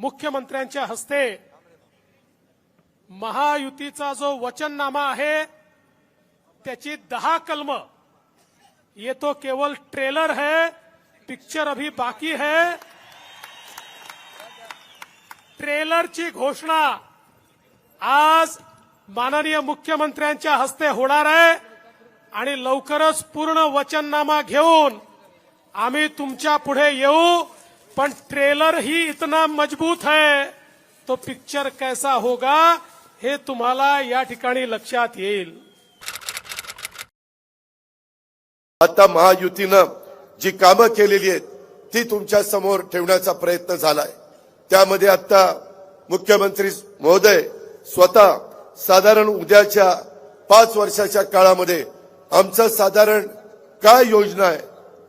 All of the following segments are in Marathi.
मुख्यमंत्र्यांच्या हस्ते महायुतीचा जो वचननामा आहे त्याची दहा कलम. ये तो केवल ट्रेलर है पिक्चर अभी बाकी है. ट्रेलरची घोषणा आज माननीय मुख्यमंत्र्यांच्या हस्ते होणार आहे आणि लवकरच पूर्ण वचननामा घेऊन आम्ही तुमच्यापुढे येऊ. पण ट्रेलर ही इतना मजबूत है तो पिक्चर कैसा होगा हे तुम्हाला या ठिकाणी लक्षात येईल. आता महायुतीनं जी कामं केलेली आहेत ती तुमच्यासमोर ठेवण्याचा प्रयत्न झालाय. त्यामध्ये आता मुख्यमंत्री महोदय स्वतः साधारण उद्याच्या पाच वर्षाच्या काळामध्ये आमचं साधारण काय योजना आहे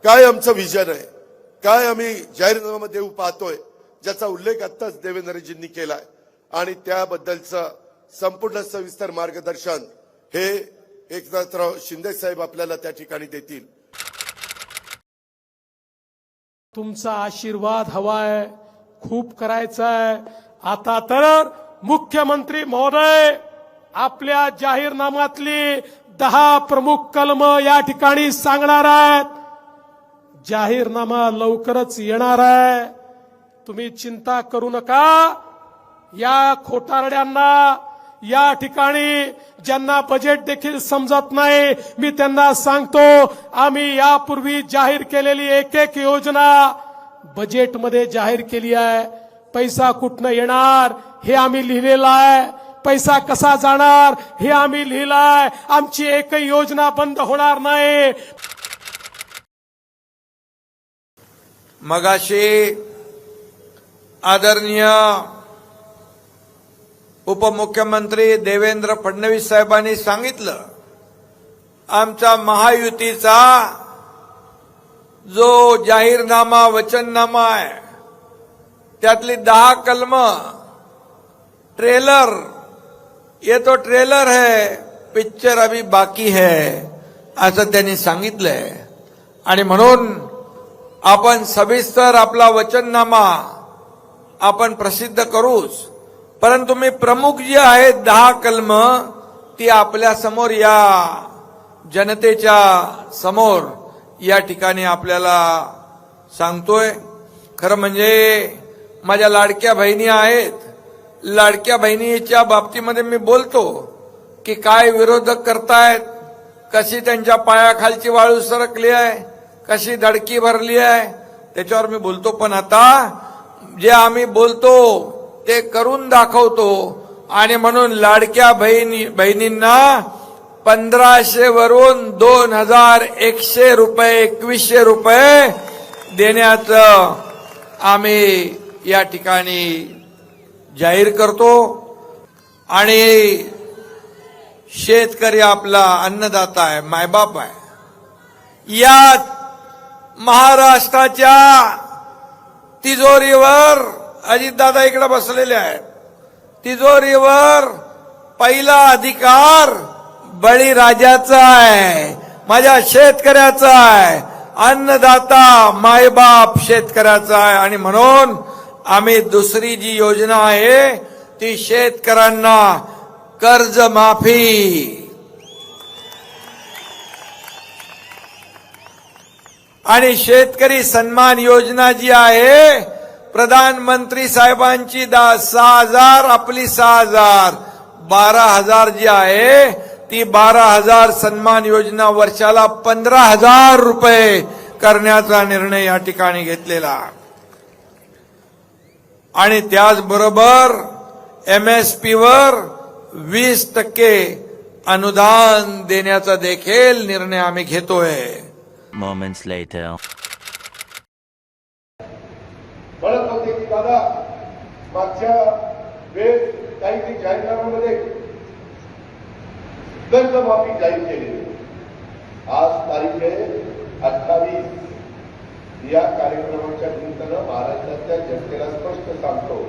काय आमचं विजन आहे काय आम्ही जाहीरनामा देऊ पाहतोय ज्याचा उल्लेख आत्ताच देवेंद्रजींनी केलाय. आणि त्याबद्दलचं संपूर्ण सविस्तर मार्गदर्शन हे एकनाथराव शिंदे साहेब आपल्याला त्या ठिकाणी देतील. तुमचा आशीर्वाद हवाय खूप करायचा आहे आता तर मुख्यमंत्री महोदय आपल्या जाहीरनाम्यातली दहा प्रमुख कलम या ठिकाणी सांगणार आहेत. जाहीरनामा लवकरच येणार आहे. तुम्ही चिंता करू नका. या खोटारड्यांना या ठिकाणी ज्यांना बजेट देखील समजत नाही मी त्यांना सांगतो आम्ही यापूर्वी जाहीर केलेली एक एक योजना बजेटमध्ये जाहीर केली आहे. पैसा कुठनं येणार हे आम्ही लिहिलेलं आहे. पैसा कसा जाणार हे आम्ही लिहिलाय आमची एकही योजना बंद होणार नाही. मगाशी आदरणीय उपमुख्यमंत्री देवेंद्र फडणवीस साहेबांनी सांगितलं आमचा महायुतीचा जो जाहीरनामा वचननामा आहे त्यातली दहा कलम ट्रेलर ये तो ट्रेलर है पिक्चर अभी बाकी है असं त्यांनी सांगितलंय. आणि म्हणून आपण सविस्तर आपला वचननामा आपण प्रसिद्ध करूच. परंतु मी प्रमुख जी आहेत दहा कलम ती आपल्यासमोर या जनतेच्या समोर या ठिकाणी आपल्याला सांगतोय. खरं म्हणजे माझ्या लाडक्या बहिणी आहेत. लाडक्या बहिणीच्या बाबतीमध्ये मी बोलतो की काय विरोधक करतायत कशी त्यांच्या पायाखालची वाळू सरकली आहे कशी धडकी भरली आहे? त्याच्यावर मी बोलतो पण आता जे आम्ही बोलतो ते करून दाखवतो. आणि म्हणून लाडक्या बहिणी बहिणींना पंधराशे वरून दोन हजार एकशे रुपये एकवीसशे रुपये देण्याचं आम्ही या ठिकाणी जाहीर करतो. आणि शेतकरी आपला अन्नदाता आहे मायबाप आहे. यात महाराष्ट्राच्या तिजोरीवर अजितदादा इकडे बसलेले आहेत. तिजोरीवर पहिला अधिकार बळीराजाचा आहे. माझ्या शेतकऱ्याचा आहे. अन्नदाता मायबाप शेतकऱ्याचा आहे. आणि म्हणून आम्ही दुसरी जी योजना आहे ती शेतकऱ्यांना कर्जमाफी. आणि शेतकरी सन्मान योजना जी आहे प्रधानमंत्री साहेबांची दा सहा हजार आपली सहा हजार बारा हजार जी आहे ती बारा हजार सन्मान योजना वर्षाला पंधरा हजार रुपये करण्याचा निर्णय या ठिकाणी घेतलेला. आणि त्याचबरोबर एम एस पी वर वीस टक्के अनुदान देण्याचा देखील निर्णय आम्ही घेतोय. Moments later. म्हणत होते की दादा मागच्या वेळेस काही जाहीरनाम्यामध्ये कर्जमाफी जाहीर केली आज तारीख आहे अठ्ठावीस. या कार्यक्रमाच्या निमित्तानं महाराष्ट्रातल्या जनतेला स्पष्ट सांगतो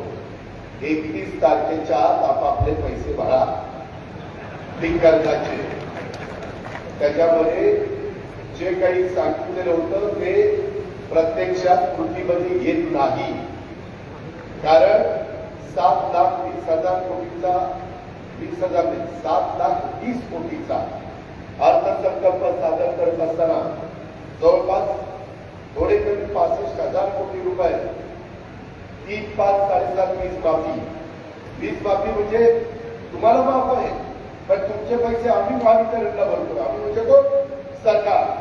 एकतीस तारखेच्या आत आपापले पैसे भरा. ती कर्जाचे. त्याच्यामध्ये जे काही सांगितलेलं होतं ते प्रत्यक्षात कृतीमध्ये येत नाही. कारण सात लाख वीस हजार कोटीचा वीस हजार नाही सात लाख वीस कोटीचा अर्थसंकल्प सादर करत असताना जवळपास थोडे कमी पासष्ट हजार कोटी रुपये तीन पाच साडेसात वीस माफी. वीज माफी म्हणजे तुम्हाला माफ आहे पण तुमचे पैसे आम्ही महावितरणला भरतो. आम्ही म्हणजे तो सरकार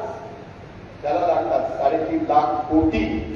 त्याला लागतात साडेतीन लाख कोटी